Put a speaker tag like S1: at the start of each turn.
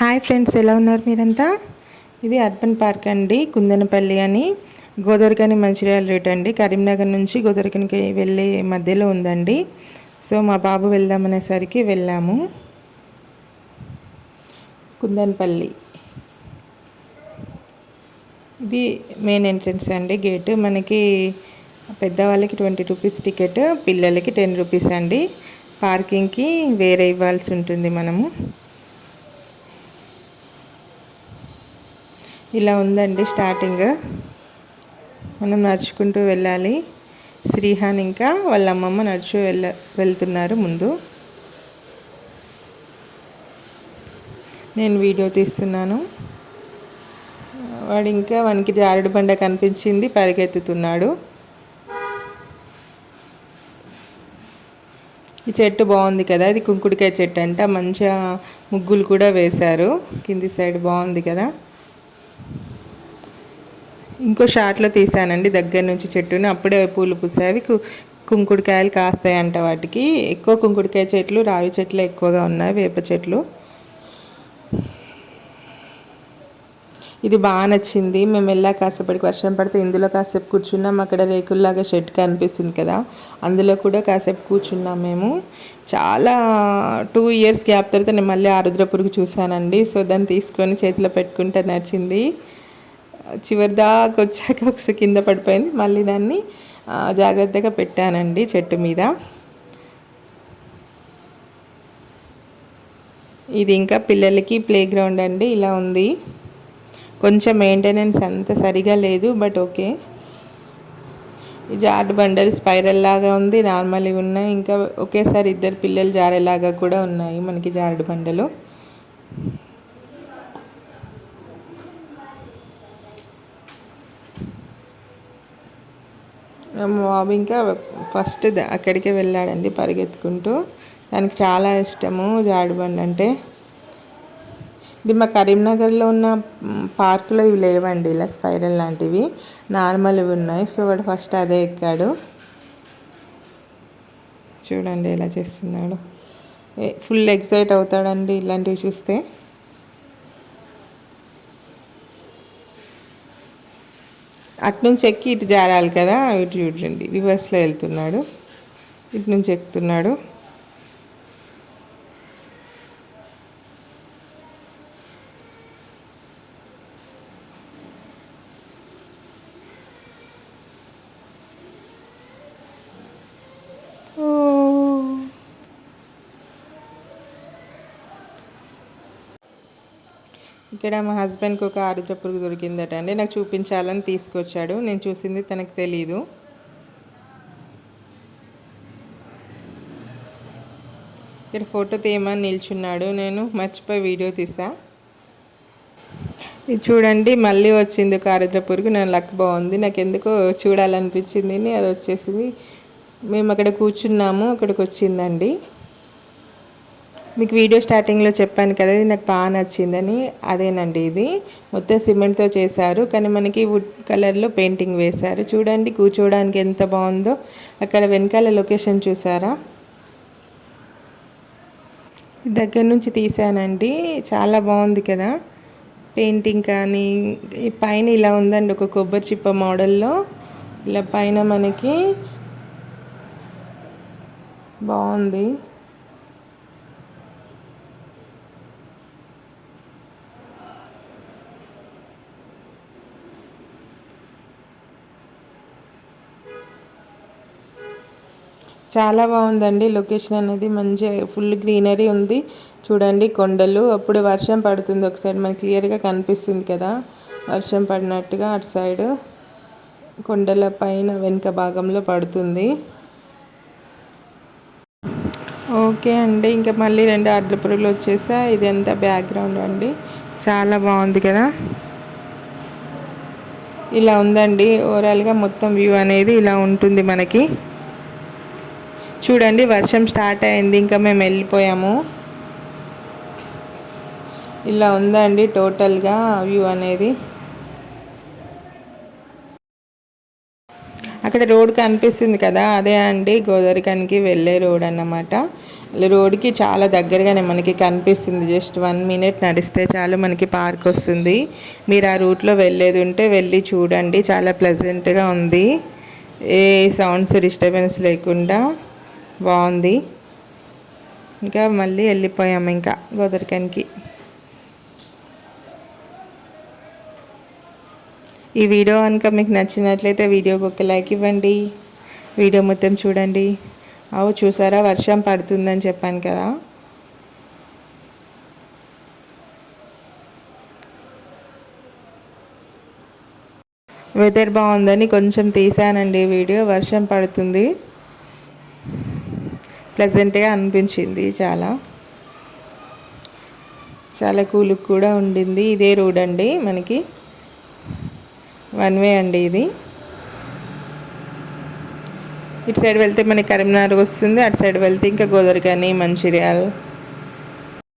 S1: Hi friends ఎలా ఉన్నారు మీరంతా? ఇది అర్బన్ పార్క్ అండి కుందనపల్లి అని. గోదవరికని మంచిర్యాల రేట్ అండి. కరీంనగర్ నుంచి గోదవరికనికి వెళ్ళే మధ్యలో ఉందండి. సో మా బాబు వెళ్దామనేసరికి వెళ్ళాము. కుందనపల్లి. ఇది మెయిన్ ఎంట్రన్స్ అండి. గేటు మనకి పెద్దవాళ్ళకి ట్వంటీ రూపీస్ టికెట్ పిల్లలకి టెన్ రూపీస్ అండి. పార్కింగ్కి వేరే ఇవ్వాల్సి ఉంటుంది మనము. ఇలా ఉందండి స్టార్టింగ్. మనం నడుచుకుంటూ వెళ్ళాలి. శ్రీహాన్ ఇంకా వాళ్ళ అమ్మమ్మ నడుచు వెళ్ళ వెళ్తున్నారు ముందు. నేను వీడియో తీస్తున్నాను. వాడు ఇంకా వానికి జారుడు బండ కనిపించింది పరిగెత్తుతున్నాడు. ఈ చెట్టు బాగుంది కదా ఇది కుంకుడికాయ చెట్టు అంట. మంచిగా ముగ్గులు కూడా వేశారు. కింది సైడ్ బాగుంది కదా. ఇంకో షాట్లో తీసానండి దగ్గర నుంచి చెట్టుని. అప్పుడే పూలు పూసేవి కుంకుడుకాయలు కాస్తాయంట వాటికి. ఎక్కువ కుంకుడుకాయ చెట్లు రావి చెట్లు ఎక్కువగా ఉన్నాయి వేప చెట్లు. ఇది బాగా నచ్చింది. మేము వెళ్ళా కాసేపటికి వర్షం పడితే ఇందులో కాసేపు కూర్చున్నాం. అక్కడ రేకుల్లాగా షెడ్ కనిపిస్తుంది కదా. అందులో కూడా కాసేపు కూర్చున్నాం మేము. చాలా టూ ఇయర్స్ గ్యాప్ తర్వాత నేను మళ్ళీ ఆరుద్రపురికి చూశానండి. సో దాన్ని తీసుకొని చేతిలో పెట్టుకుంటే నచ్చింది. చివరి దాకా వచ్చాక ఒకసారి కింద పడిపోయింది. మళ్ళీ దాన్ని జాగ్రత్తగా పెట్టానండి చెట్టు మీద. ఇది ఇంకా పిల్లలకి ప్లే గ్రౌండ్ అండి ఇలా ఉంది. కొంచెం మెయింటెనెన్స్ అంత సరిగా లేదు బట్ ఓకే. ఈ జార్డ్ బండలు స్పైరల్ లాగా ఉంది నార్మల్గా ఉన్నాయి. ఇంకా ఒకేసారి ఇద్దరు పిల్లలు జారేలాగా కూడా ఉన్నాయి మనకి జారుడు బండలు. బాబు ఇంకా ఫస్ట్ అక్కడికే వెళ్ళాడండి పరిగెత్తుకుంటూ. దానికి చాలా ఇష్టము జాడుబండి అంటే. ఇది మా కరీంనగర్లో ఉన్న పార్కులో ఇవి లేవండి ఇలా స్పైరల్ లాంటివి. నార్మల్ ఇవి ఉన్నాయి. సో వాడు ఫస్ట్ అదే ఎక్కాడు. చూడండి ఎలా చేస్తున్నాడు. ఫుల్ ఎక్సైట్ అవుతాడండి ఇలాంటివి చూస్తే. అట్నుంచి ఎక్కి ఇటు జారాలి కదా ఇటు చూడండి. రివర్స్లో వెళ్తున్నాడు. ఇటు నుంచి ఎక్కుతున్నాడు. ఇక్కడ మా హస్బెండ్కి ఒక ఆరుద్ర పురుగు దొరికిందట అండి. నాకు చూపించాలని తీసుకొచ్చాడు. నేను చూసింది తనకు తెలీదు. ఇక్కడ ఫోటో తీయమని నిల్చున్నాడు. నేను మర్చిపోయి వీడియో తీసా. ఇది చూడండి మళ్ళీ వచ్చింది ఒక ఆరుద్ర పురుగు. నా లక్ బాగుంది. నాకు ఎందుకో చూడాలనిపించింది. అది వచ్చేసింది. మేము అక్కడ కూర్చున్నాము. అక్కడికి వచ్చిందండి. మీకు వీడియో స్టార్టింగ్లో చెప్పాను కదా ఇది నాకు బాగా నచ్చిందని. అదేనండి ఇది. మొత్తం సిమెంట్తో చేశారు. కానీ మనకి వుడ్ కలర్లో పెయింటింగ్ వేశారు. చూడండి కూర్చోవడానికి ఎంత బాగుందో. అక్కడ వెనకాల లొకేషన్ చూసారా? దగ్గర నుంచి తీసానండి. చాలా బాగుంది కదా. పెయింటింగ్ కానీ పైన ఇలా ఉందండి ఒక కొబ్బరి చిప్ప మోడల్లో. ఇలా పైన మనకి బాగుంది. చాలా బాగుందండి. లొకేషన్ అనేది మంచి ఫుల్ గ్రీనరీ ఉంది. చూడండి కొండలు. అప్పుడు వర్షం పడుతుంది. ఒక సైడ్ మనకి క్లియర్గా కనిపిస్తుంది కదా. వర్షం పడినట్టుగా అటు సైడ్ కొండల పైన వెనుక భాగంలో పడుతుంది. ఓకే అండి. ఇంకా మళ్ళీ రెండు అడ్లపురులు వచ్చేసా. ఇదంతా బ్యాక్గ్రౌండ్ అండి? చాలా బాగుంది కదా. ఇలా ఉందండి. ఓవరాల్గా మొత్తం వ్యూ అనేది ఇలా ఉంటుంది మనకి. చూడండి వర్షం స్టార్ట్ అయింది ఇంకా మేము వెళ్ళిపోయాము. ఇలా ఉందండి టోటల్గా వ్యూ అనేది. అక్కడ రోడ్ కనిపిస్తుంది కదా అదే అండి గోదావరికానికి వెళ్ళే రోడ్ అన్నమాట. రోడ్కి చాలా దగ్గరగానే మనకి కనిపిస్తుంది జస్ట్ వన్ మినిట్ నడిస్తే చాలు మనకి పార్క్ వస్తుంది. మీరు ఆ రూట్లో వెళ్ళేది ఉంటే వెళ్ళి చూడండి చాలా ప్లెజెంట్గా ఉంది. ఏ సౌండ్స్ డిస్టర్బెన్స్ లేకుండా. బాగుంది. ఇంకా మళ్ళీ వెళ్ళిపోయాము ఇంకా గోదరికానికి ఈ వీడియో కనుక మీకు నచ్చినట్లయితే వీడియోకి ఒక లైక్ ఇవ్వండి. వీడియో మొత్తం చూడండి. అవు చూసారా? వర్షం పడుతుందని చెప్పాను కదా. వెదర్ బాగుందని కొంచెం తీసానండి వీడియో. వర్షం పడుతుంది. ప్లెజెంట్గా అనిపించింది చాలా. చాలా కూలుకు కూడా ఉండింది. ఇదే రోడ్ అండి మనకి. వన్ వే అండి ఇది. ఇటు సైడ్ వెళ్తే మనకి కరీంనగర్ వస్తుంది. అటు సైడ్ వెళ్తే ఇంకా గోదరికని మంచిర్యాల్